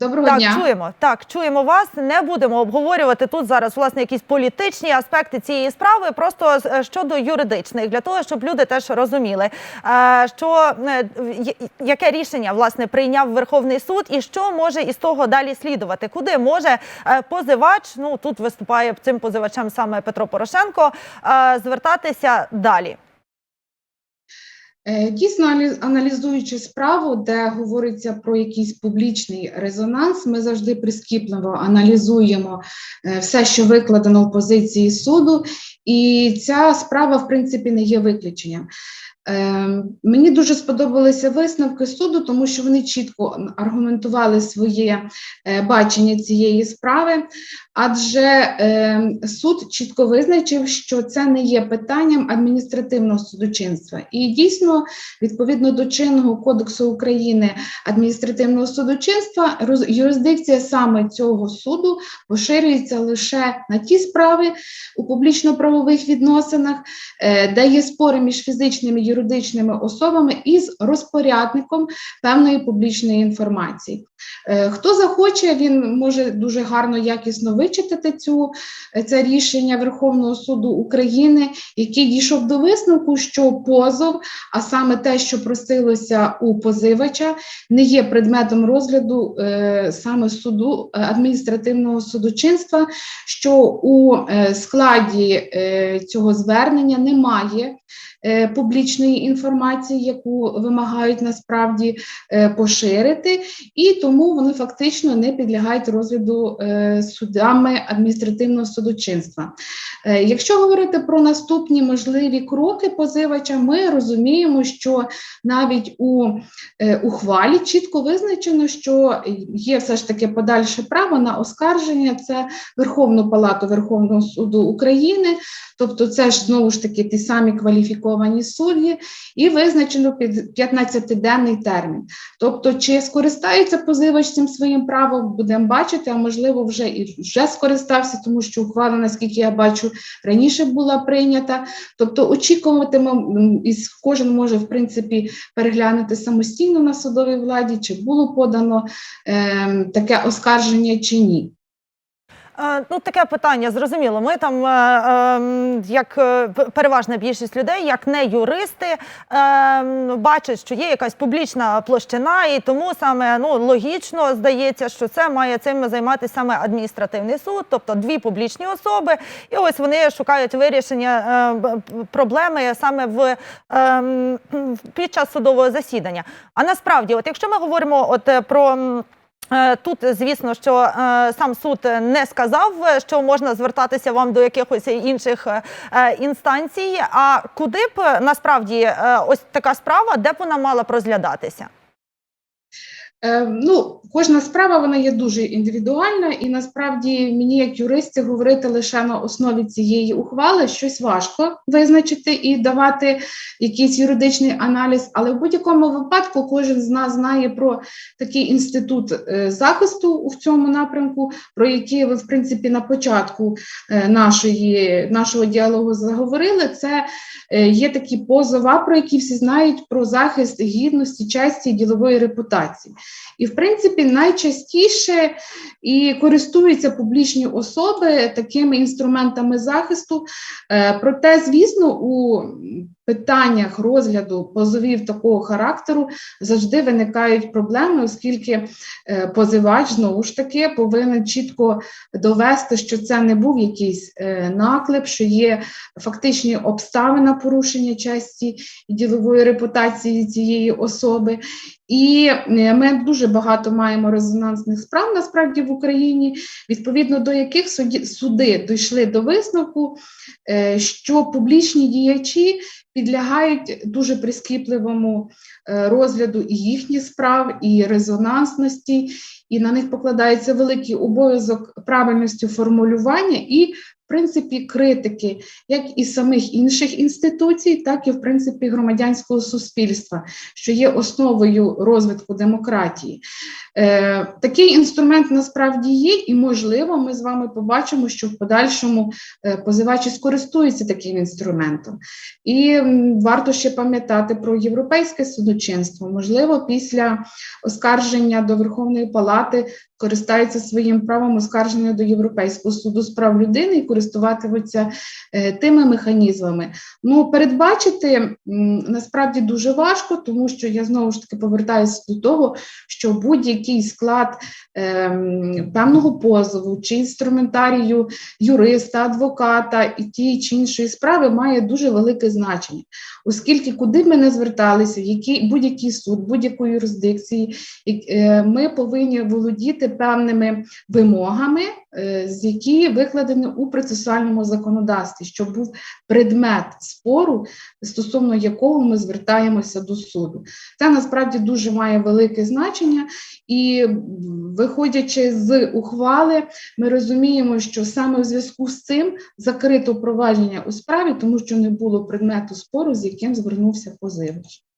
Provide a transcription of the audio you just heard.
Доброго Так, дня. чуємо. Так, чуємо вас. Не будемо обговорювати тут зараз власне якісь політичні аспекти цієї справи, просто е, щодо юридичних, для того, щоб люди теж розуміли, е, що е, яке рішення власне прийняв Верховний суд, і що може із того далі слідувати, куди може позивач, ну тут виступає цим позивачем саме Петро Порошенко, звертатися далі. Е, Дійсно, алі- аналізуючи справу, де говориться про якийсь публічний резонанс, ми завжди прискіпливо аналізуємо е, все, що викладено в позиції суду, і ця справа, в принципі, не є виключенням. Е, Мені дуже сподобалися висновки суду, тому що вони чітко аргументували своє е, бачення цієї справи, адже е, суд чітко визначив, що це не є питанням адміністративного судочинства. І дійсно, відповідно до чинного кодексу України адміністративного судочинства, юрисдикція саме цього суду поширюється лише на ті справи у публічно-правових відносинах, е, де є спори між фізичними і юридичними особами із розпорядником певної публічної інформації. Е, Хто захоче, він може дуже гарно, якісно вичитати цю е, це рішення Верховного суду України, який дійшов до висновку, що позов, а саме те, що просилося у позивача, не є предметом розгляду е, саме суду адміністративного судочинства, що у складі цього звернення немає публічної інформації, яку вимагають насправді е, поширити, і тому вони фактично не підлягають розгляду е, судами адміністративного судочинства. Е, Якщо говорити про наступні можливі кроки позивача, ми розуміємо, що навіть у е, ухвалі чітко визначено, що є все ж таки подальше право на оскарження. Це Верховну Палату Верховного суду України, тобто це ж знову ж таки ті самі кваліфіковані судді, і визначено під 15-денний термін. Тобто, чи скористається позивач цим своїм правом, будемо бачити, а можливо, вже і вже скористався, тому що ухвала, наскільки я бачу, раніше була прийнята. Тобто, очікуватимемо, і кожен може в принципі переглянути самостійно на судовій владі, чи було подано ем, таке оскарження чи ні. Е, Ну, таке питання зрозуміло. Ми там, е, ем, як е, переважна більшість людей, як не юристи, ем, бачать, що є якась публічна площина, і тому саме ну логічно здається, що це має цим займатися саме адміністративний суд, тобто дві публічні особи, і ось вони шукають вирішення проблеми саме в ем, під час судового засідання. А насправді, от якщо ми говоримо от про. Е, Тут, звісно, що е, сам суд не сказав, що можна звертатися вам до якихось інших е, інстанцій. А куди б насправді ось така справа, де б вона мала б розглядатися? Е, ну, кожна справа вона є дуже індивідуальна, і насправді мені, як юристі, говорити лише на основі цієї ухвали щось важко визначити і давати якийсь юридичний аналіз. Але в будь-якому випадку кожен з нас знає про такий інститут е, захисту в цьому напрямку, про який ви, в принципі, на початку е, нашої, нашого діалогу заговорили. Це є такі позова, про які всі знають про захист гідності, честі ділової репутації. І, в принципі, найчастіше і користуються публічні особи такими інструментами захисту. Е, Проте, звісно, у питаннях розгляду позовів такого характеру завжди виникають проблеми, оскільки е, позивач знову ж таки повинен чітко довести, що це не був якийсь е, наклеп, що є фактичні обставини порушення честі і ділової репутації цієї особи. І е, ми дуже багато маємо резонансних справ насправді в Україні, відповідно до яких суди дійшли до висновку, що публічні діячі підлягають дуже прискіпливому е, розгляду і їхніх справ, і резонансності, і на них покладається великий обов'язок правильності формулювання і принципі, критики як і самих інших інституцій, так і в принципі громадянського суспільства, що є основою розвитку демократії. Е, Такий інструмент насправді є, і можливо, ми з вами побачимо, що в подальшому е, позивачі скористуються таким інструментом. І варто ще пам'ятати про європейське судочинство. Можливо, після оскарження до Верховної Палати користаються своїм правом оскарження до Європейського суду з прав людини користуватимуться е, тими механізмами. Ну, передбачити насправді дуже важко, тому що я знову ж таки повертаюся до того, що будь-який склад ем, певного позову чи інструментарію юриста, адвоката і тієї чи іншої справи має дуже велике значення, оскільки куди ми не зверталися, який будь-який суд, будь-якої юрисдикції, е, ми повинні володіти певними вимогами, е, з які викладені у процесуальному законодавстві, щоб був предмет спору, стосовно якого ми звертаємося до суду. Це насправді дуже має велике значення, і виходячи з ухвали, ми розуміємо, що саме в зв'язку з цим закрито провадження у справі, тому що не було предмету спору, з яким звернувся позивач.